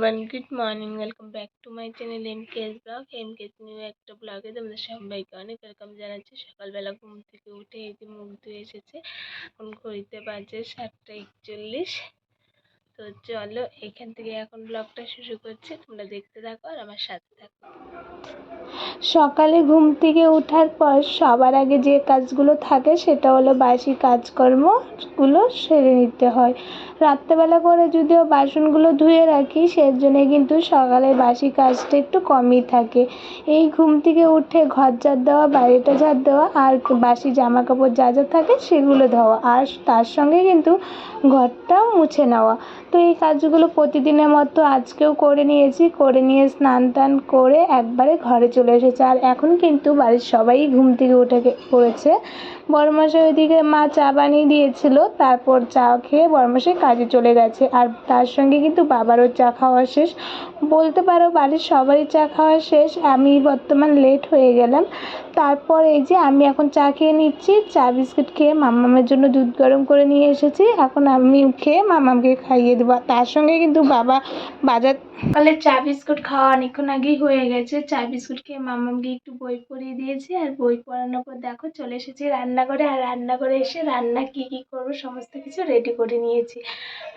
Morning welcome back to my channel M K's blog M K's new একটা ব্লগে তোমাদের সবাইকে অনেক ওয়েলকাম জানাচ্ছি। সকালবেলা ঘুম থেকে উঠে এই যে মুখ ধুয়ে এসেছে। এখন ঘড়িতে বাজে সাতটা একচল্লিশ। তো চলো, এখান থেকে এখন ব্লগটা শুরু করছি। তোমরা দেখতে থাকো আর আমার সাথে থাকো। সকালে ঘুম থেকে ওঠার পর সবার আগে যে কাজগুলো থাকে সেটা হলো বাসি কাজকর্মগুলো সেরে নিতে হয়। রাত্রেবেলা করে যদিও বাসনগুলো ধুয়ে রাখি সেই জন্যে কিন্তু সকালে বাসি কাজটা একটু কমই থাকে। এই ঘুম থেকে উঠে ঘর ঝাড় দেওয়া, বাড়িটা ঝাড় দেওয়া আর বাসি জামা কাপড় যা যা থাকে সেগুলো ধোয়া আর তার সঙ্গে কিন্তু ঘরটাও মুছে নেওয়া। তো এই কাজগুলো প্রতিদিনের মতো আজকেও করে নিয়েছি, করে নিয়ে স্নান টান করে একবারে ঘরে চলে এসেছে। আর এখন কিন্তু বাড়ির সবাই ঘুম থেকে উঠে পড়েছে। বড়মশাই ওইদিকে মা চা বানিয়ে দিয়েছিল, তারপর চা খেয়ে বড়মশাই কাজে চলে গেছে। আর তার সঙ্গে কিন্তু বাবারও চা খাওয়া শেষ। বলতে পারো বাড়ির সবারই চা খাওয়া শেষ। আমি বর্তমান লেট হয়ে গেলাম। তারপর এই যে আমি এখন চা খেয়ে নিচ্ছি, চা বিস্কুট খেয়ে মামামের জন্য দুধ গরম করে নিয়ে এসেছি। এখন আমি খেয়ে মামামকে খাইয়ে দেবো। তার সঙ্গে কিন্তু বাবা বাজার সকালে চা বিস্কুট খাওয়া অনেকক্ষণ আগেই হয়ে গেছে। চা বিস্কুট খেয়ে মামামকে একটু বই পড়িয়ে দিয়েছি। আর বই পড়ানোর পর দেখো চলে এসেছি রান্নাঘরে আর রান্নাঘরে এসে রান্না কি কি করব, সমস্ত কিছু রেডি করে নিয়েছি।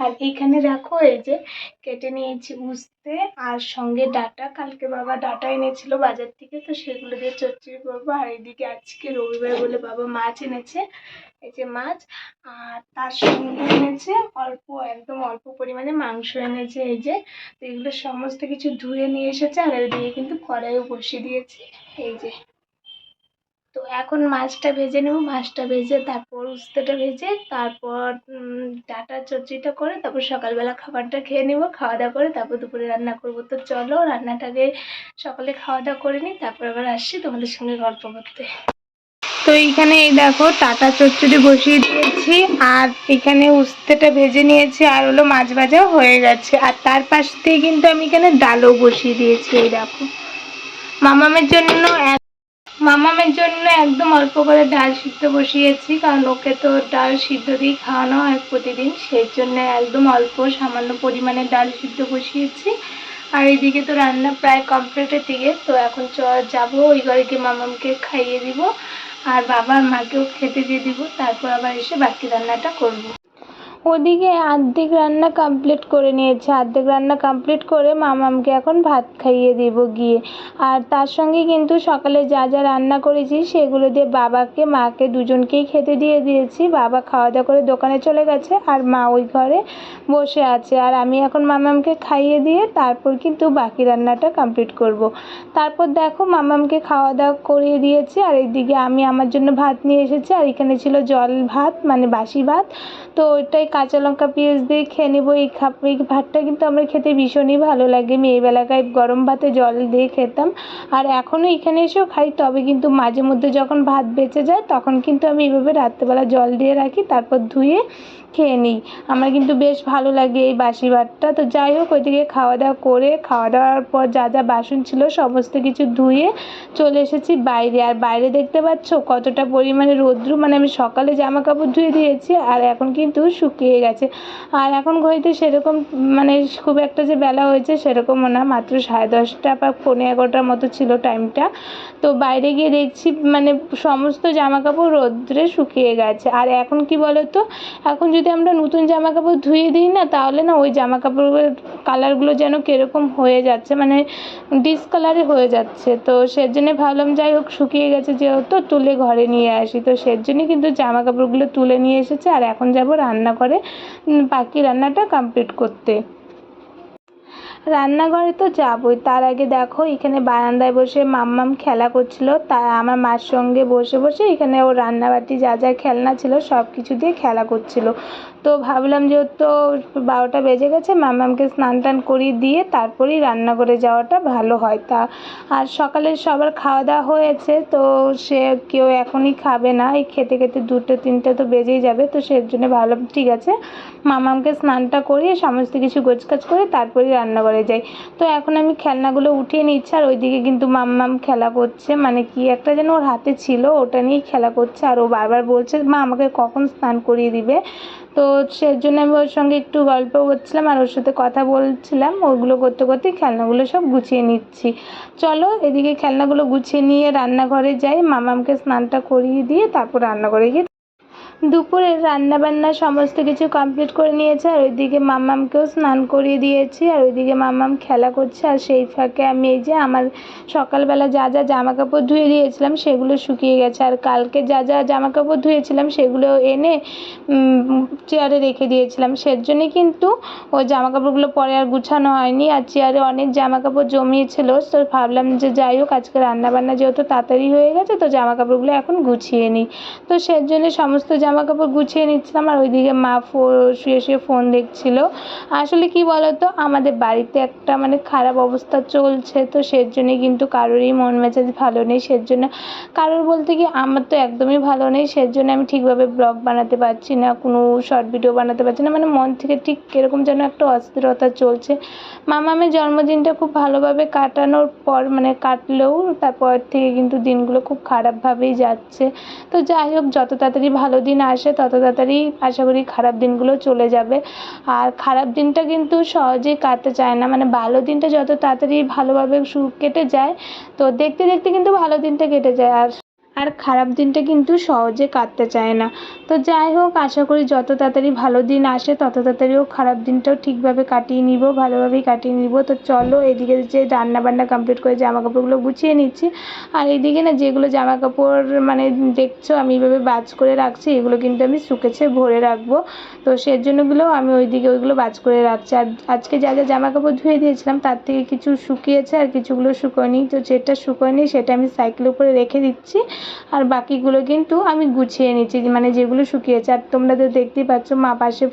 আর এইখানে দেখো, এই যে কেটে নিয়েছি উস্তে আর সঙ্গে ডাটা। কালকে বাবা ডাটা এনেছিল বাজার থেকে, তো সেগুলো দিয়ে চচ্চড়ি করব। আর এদিকে আজকে রবিবার বলে বাবা মাছ এনেছে, এই যে মাছ। আর তার সঙ্গে এনেছে অল্প, একদম অল্প পরিমাণে মাংস এনেছে, এই যে। তো এগুলো সমস্ত কিছু ধুয়ে নিয়ে এসেছে, আর ওইদিকে কিন্তু কড়াইও বসিয়ে দিয়েছি, এই যে। তো এখন মাছটা ভেজে নেব। মাছটা ভেজে তারপর উস্তেটা ভেজে তারপর ডাটা চচ্চড়িটা করে তারপর সকালবেলা খাবারটা খেয়ে নেব। খাওয়া দাওয়া করে তারপর দুপুরে রান্না করব। তো চলো রান্নাটাকে সকালে খাওয়া দাওয়া করে নিই, তারপর আবার আসছি তোমাদের সঙ্গে গল্প করতে। তো এইখানে এই দেখো টাটা চচ্চড়ি বসিয়ে দিয়েছি আর এখানে উস্তেটা ভেজে নিয়েছি আর হলো মাছ ভাজাও হয়ে গেছে। আর তার পাশ দিয়ে কিন্তু আমি এখানে ডালও বসিয়ে দিয়েছি, এই দেখো। মামামের জন্য মামামের জন্য একদম অল্প করে ডাল সিদ্ধ বসিয়েছি, কারণ ওকে তো ডাল সিদ্ধ দিয়ে খাওয়ানো হয় প্রতিদিন। সেই জন্য একদম অল্প সামান্য পরিমাণে ডাল সিদ্ধ বসিয়েছি। আর এদিকে তো রান্না প্রায় কমপ্লিটের দিকে তো এখন চ, যাব। ওই ঘরে গিয়ে মামামকে খাইয়ে দিব। আর বাবা আর মাকেও খেতে দিয়ে দিব। তারপর আবার এসে বাকি রান্নাটা করব। ওদিকে আর্ধেক রান্না কমপ্লিট করে নিয়েছে। আর্ধেক রান্না কমপ্লিট করে মামামকে এখন ভাত খাইয়ে দিব গিয়ে। আর তার সঙ্গে কিন্তু সকালে যা যা রান্না করেছি সেগুলো দিয়ে বাবাকে, মাকে দুজনকেই খেতে দিয়ে দিয়েছি। বাবা খাওয়া দাওয়া করে দোকানে চলে গেছে আর মা ওই ঘরে বসে আছে। আর আমি এখন মামামকে খাইয়ে দিয়ে তারপর কিন্তু বাকি রান্নাটা কমপ্লিট করব। তারপর দেখো মামামকে খাওয়া দাওয়া করিয়ে দিয়েছি। আর এইদিকে আমি আমার জন্য ভাত নিয়ে এসেছি। আর এখানে ছিল জল ভাত মানে বাসি ভাত। তো ওইটাই কাঁচা লঙ্কা পেঁয়াজ দিয়ে খেয়ে নেব। এই খাপ এই ভাতটা কিন্তু আমার খেতে ভীষণই ভালো লাগে। মেয়েবেলাকায় গরম ভাতে জল দিয়ে খেতাম। আর এখনও এখানে এসেও খাই, তবে কিন্তু মাঝে মধ্যে যখন ভাত বেঁচে যায়, তখন কিন্তু আমি এভাবে রাত্রেবেলা জল দিয়ে রাখি, তারপর ধুয়ে খেয়ে নিই। আমার কিন্তু বেশ ভালো লাগে এই বাসি ভাতটা। তো যাই হোক, ওইদিকে খাওয়া দাওয়া করে, খাওয়া দাওয়ার পর যা যা বাসন ছিল, সমস্ত কিছু ধুয়ে চলে এসেছি বাইরে। আর বাইরে দেখতে পাচ্ছ কতটা পরিমাণে রৌদ্র। মানে আমি সকালে জামা কাপড় ধুয়ে দিয়েছি, আর এখন কিন্তু শুকিয়ে গেছে। আর এখন ঘড়িতে সেরকম মানে খুব একটা যে বেলা হয়েছে সেরকমও না মাত্র সাড়ে দশটা বা পৌনে এগারোটার মতো ছিল টাইমটা তো বাইরে গিয়ে দেখছি মানে সমস্ত জামা কাপড় রৌদ্রে শুকিয়ে গেছে। আর এখন কি বলো তো এখন যদি আমরা নতুন জামা কাপড় ধুয়ে দিই না তাহলে না ওই জামা কাপড়ের কালারগুলো যেন কীরকম হয়ে যাচ্ছে মানে ডিসকালারে হয়ে যাচ্ছে। তো সের জন্য ভাবলাম যাই হোক শুকিয়ে গেছে যেহেতু তুলে ঘরে নিয়ে আসি। তো সের জন্যই কিন্তু জামা কাপড়গুলো তুলে নিয়ে এসেছে। আর এখন যাব রান্না করে উম, বাকি রান্নাটা কমপ্লিট করতে। রান্নাঘরে তো যাবই। তার আগে দেখো, এখানে বারান্দায় বসে মাম্মাম খেলা করছিল। তা আমার মার সঙ্গে বসে বসে এখানে ও রান্নাবাটি যা যা খেলনা ছিল সব কিছু দিয়ে খেলা করছিল। তো ভাবলাম যে যেহেতু বারোটা বেজে গেছে, মাম্মামকে স্নান টান করিয়ে দিয়ে তারপরেই রান্নাঘরে যাওয়াটা ভালো হয়। তা আর সকালে সবার খাওয়া দাওয়া হয়েছে, তো সে কেউ এখনই খাবে না। এই খেতে খেতে দুটো, তিনটে তো বেজেই যাবে, তো সের জন্য ভাবলাম ঠিক আছে মামামকে স্নানটা করিয়ে সমস্ত কিছু গোছগাছ করে তারপরেই রান্নাঘরে যাই। তো এখন আমি খেলনাগুলো উঠিয়ে নিচ্ছি আর ওইদিকে কিন্তু মাম্মাম খেলা করছে। মানে কি একটা যেন ওর হাতে ছিল, ওটা নিয়েই খেলা করছে। আর ও বারবার বলছে, মা, আমাকে কখন স্নান করিয়ে দিবে? তো সেজন্য আমি ওর সঙ্গে একটু গল্প করছিলাম আর ওর সাথে কথা বলছিলাম। ওগুলো করতে করতে খেলনাগুলো সব গুছিয়ে নিচ্ছি। চলো এদিকে খেলনাগুলো গুছিয়ে নিয়ে রান্নাঘরে যাই। মামামকে স্নানটা করিয়ে দিয়ে তারপর রান্নাঘরে গিয়ে দুপুরের রান্নাবান্না সমস্ত কিছু কমপ্লিট করে নিয়েছে, আর ওইদিকে মাম্মামকেও স্নান করিয়ে দিয়েছি, আর ওইদিকে মাম্মাম খেলা করছে, আর সেই ফাঁকে আমি এই যে আমার সকালবেলা যা যা জামা কাপড় ধুয়ে দিয়েছিলাম, সেগুলো শুকিয়ে গেছে, আর কালকে যা যা জামা কাপড় ধুয়েছিলাম, সেগুলো এনে চেয়ারে রেখে দিয়েছিলাম। সেজন্যই কিন্তু ওই জামা কাপড়গুলো পরে আর গুছানো হয়নি, আর চেয়ারে অনেক জামা কাপড় জমিয়েছিল, তো ভাবলাম যে যাই হোক, আজকে রান্নাবান্না যেহেতু তাড়াতাড়ি হয়ে গেছে, তো জামা কাপড়গুলো এখন গুছিয়ে নিই। তো সেজন্য সমস্ত জামা কাপড় গুছিয়ে নিচ্ছিলাম আর ওইদিকে মা শুয়ে শুয়ে ফোন দেখছিল। আসলে কি বলতো, আমাদের বাড়িতে একটা মানে খারাপ অবস্থা চলছে, তো সের জন্যে কিন্তু কারোরই মন মেজাজ ভালো নেই। সের জন্য কারোর বলতে কি আমার তো একদমই ভালো নেই সের জন্য আমি ঠিকভাবে ব্লগ বানাতে পারছি না, কোনো শর্ট ভিডিও বানাতে পারছি না। মানে মন থেকে ঠিক কীরকম যেন একটা অস্থিরতা চলছে। মামামের জন্মদিনটা খুব ভালোভাবে কাটানোর পর মানে কাটলেও তারপর থেকে কিন্তু দিনগুলো খুব খারাপভাবেই যাচ্ছে। তো যাই হোক, যত তাড়াতাড়ি ভালো দিন আসে, তত তাড়াতাড়ি আশা করি খারাপ দিনগুলো চলে যাবে। আর খারাপ দিনটা কিন্তু সহজেই কাটতে চায় না। মানে ভালো দিনটা যত তাড়াতাড়ি ভালোভাবে কেটে যায়, তো দেখতে দেখতে কিন্তু ভালো দিনটা কেটে যায়। আর আর খারাপ দিনটা কিন্তু সহজে কাটতে চায় না। তো যাই হোক, আশা করি যত তাড়াতাড়ি ভালো দিন আসে, তত তাড়াতাড়িও খারাপ দিনটাও ঠিকভাবে কাটিয়ে নিব, ভালোভাবেই কাটিয়ে নিব। তো চলো, এদিকে যে রান্না বান্না কমপ্লিট করে জামা কাপড়গুলো গুছিয়ে নিচ্ছি। আর এইদিকে না, যেগুলো জামা কাপড় মানে দেখছ, আমি এইভাবে বাজ করে রাখছি, এগুলো কিন্তু আমি শুকেছে ভরে রাখব। তো সের জন্যগুলো আমি ওইদিকে ওইগুলো বাজ করে রাখছি। আর আজকে যা যা জামা কাপড় ধুয়ে দিয়েছিলাম, তার থেকে কিছু শুকিয়েছে আর কিছুগুলো শুকোয়নি। তো যেটা শুকোয়নি, সেটা আমি সাইকেলের উপরে রেখে দিচ্ছি। আর বাকিগুলো কিন্তু আমি গুছিয়ে নিচ্ছি মানে যেগুলো শুকিয়েছে। আর তোমরা তো দেখতেই পাচ্ছ, মা পাশে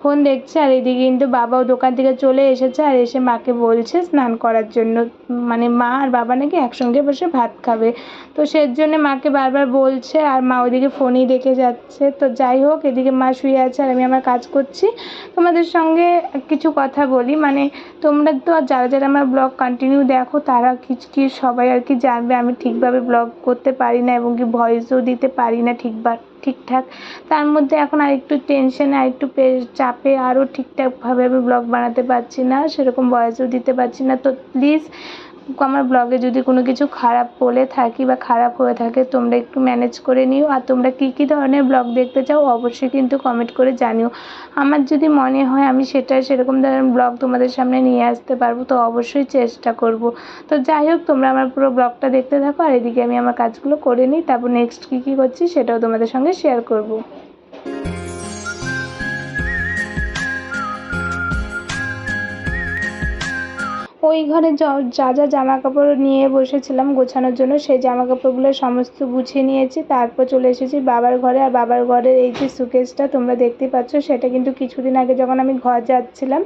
ফোন দেখছে, আর এদিকে কিন্তু বাবাও দোকান থেকে চলে এসেছে, আর এসে মাকে বলছে স্নান করার জন্য। মানে মা আর বাবা নাকি একসঙ্গে বসে ভাত খাবে। তো সের জন্যে মাকে বারবার বলছে, আর মা ওদিকে ফোনই দেখে যাচ্ছে। তো যাই হোক, এদিকে মা শুয়ে আছে, আর আমি আমার কাজ করছি। তোমাদের সঙ্গে কিছু কথা বলি মানে তোমরা তো আর যারা যারা আমার ব্লগ কন্টিনিউ দেখো, তারা কিছু কি সবাই আর কি জানবে, আমি ঠিকভাবে ব্লগ করতে পারি না এবং কি ভয়েসও দিতে পারি না ঠিকবার, ঠিকঠাক। তার মধ্যে এখন আর একটু আরেকটু টেনশনে আরেকটু চাপে আরও ঠিকঠাকভাবে আমি ব্লগ বানাতে পারছি না, সেরকম ভয়েসও দিতে পারছি না। তো প্লিজ আমার ব্লগে যদি কোনো কিছু খারাপ বলে থাকি বা খারাপ হয়ে থাকে, তোমরা একটু ম্যানেজ করে নিও। আর তোমরা কী কী ধরনের ব্লগ দেখতে চাও, অবশ্যই কিন্তু কমেন্ট করে জানিও। আমার যদি মনে হয় আমি সেটা সেরকম ধরনের ব্লগ তোমাদের সামনে নিয়ে আসতে পারব, তো অবশ্যই চেষ্টা করব। তো যাই হোক, তোমরা আমার পুরো ব্লগটা দেখতে থাকো, আর এদিকে আমি আমার কাজগুলো করে নিই। তারপর নেক্সট কী কী করছি সেটাও তোমাদের সঙ্গে শেয়ার করব। ওই ঘরে যা যা জামা কাপড় নিয়ে বসেছিলাম গোছানোর জন্য, সেই জামা কাপড়গুলো সমস্ত গুছিয়ে নিয়েছি। তারপর চলে এসেছি বাবার ঘরে। আর বাবার ঘরের এই যে সুকেসটা তোমরা দেখতে পাচ্ছ, সেটা কিন্তু কিছুদিন আগে যখন আমি ঘর যাচ্ছিলাম,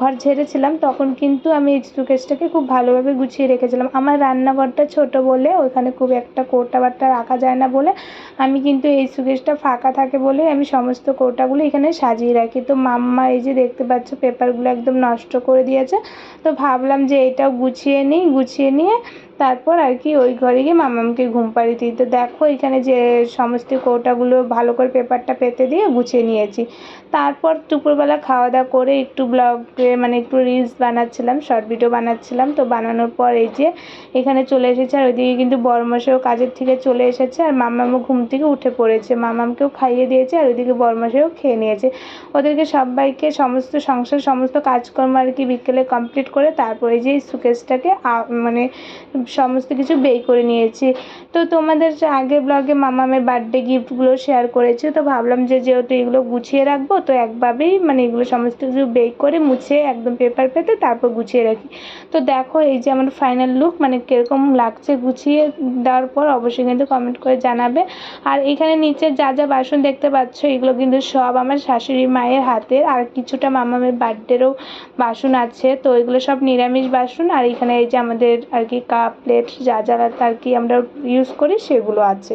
ঘর ঝেড়েছিলাম, তখন কিন্তু আমি এই সুকেসটাকে খুব ভালোভাবে গুছিয়ে রেখেছিলাম। আমার রান্নাঘরটা ছোট বলে, ওইখানে খুব একটা কৌটা বাট্টা রাখা যায় না বলে, আমি কিন্তু এই সুকেসটা ফাঁকা থাকে বলে আমি সমস্ত কোটাগুলো এখানে সাজিয়ে রাখি। তো মাম্মা এই যে দেখতে পাচ্ছ, পেপারগুলো একদম নষ্ট করে দিয়েছে। তো ভাবলাম ভাবলাম যে এটাও গুছিয়ে নিই, গুছিয়ে নিয়ে তারপর আর কি ওই ঘরে গিয়ে মামামকে ঘুম পাড়িয়ে দিই। তো দেখো এখানে যে সমস্ত কৌটাগুলো ভালো করে পেপারটা পেতে দিয়ে গুছিয়ে নিয়েছি। তারপর দুপুরবেলা খাওয়া দাওয়া করে একটু ব্লগে মানে একটু রিলস বানাচ্ছিলাম শর্ট ভিডিও বানাচ্ছিলাম। তো বানানোর পর এই যে এখানে চলে এসেছে আর ওইদিকে কিন্তু বরমশাইও কাজের থেকে চলে এসেছে আর মামামও ঘুম থেকে উঠে পড়েছে। মামামকেও খাইয়ে দিয়েছে আর ওইদিকে বরমশাইও খেয়ে নিয়েছে। ওদেরকে সবাইকে সমস্ত সংসার, সমস্ত কাজকর্ম আর কি বিকেলে কমপ্লিট করে তারপরে যে সুকেসটাকে মানে সমস্ত কিছু বের করে নিয়েছি। তো তোমাদের আগের ব্লগে মামামের বার্থডে গিফটগুলো শেয়ার করেছি, তো ভাবলাম যে যেহেতু এগুলো গুছিয়ে রাখব, তো একভাবেই মানে এগুলো সমস্ত কিছু বের করে মুছে একদম পেপার পেতে তারপর গুছিয়ে রাখি। তো দেখো এই যে আমার ফাইনাল লুক মানে কীরকম লাগছে গুছিয়ে দেওয়ার পর অবশ্যই কিন্তু কমেন্ট করে জানাবে। আর এখানে নিচে যা যা বাসন দেখতে পাচ্ছ, এগুলো কিন্তু সব আমার শাশুড়ি মায়ের হাতের, আর কিছুটা মামামের বার্থডেরও বাসন আছে, তো এগুলো সব নিরামিষ বাসন, আর এখানে এই যে আমাদের আর কি কাপ প্লেট যা যা আর কি আমরা ইউজ করি সেগুলো আছে।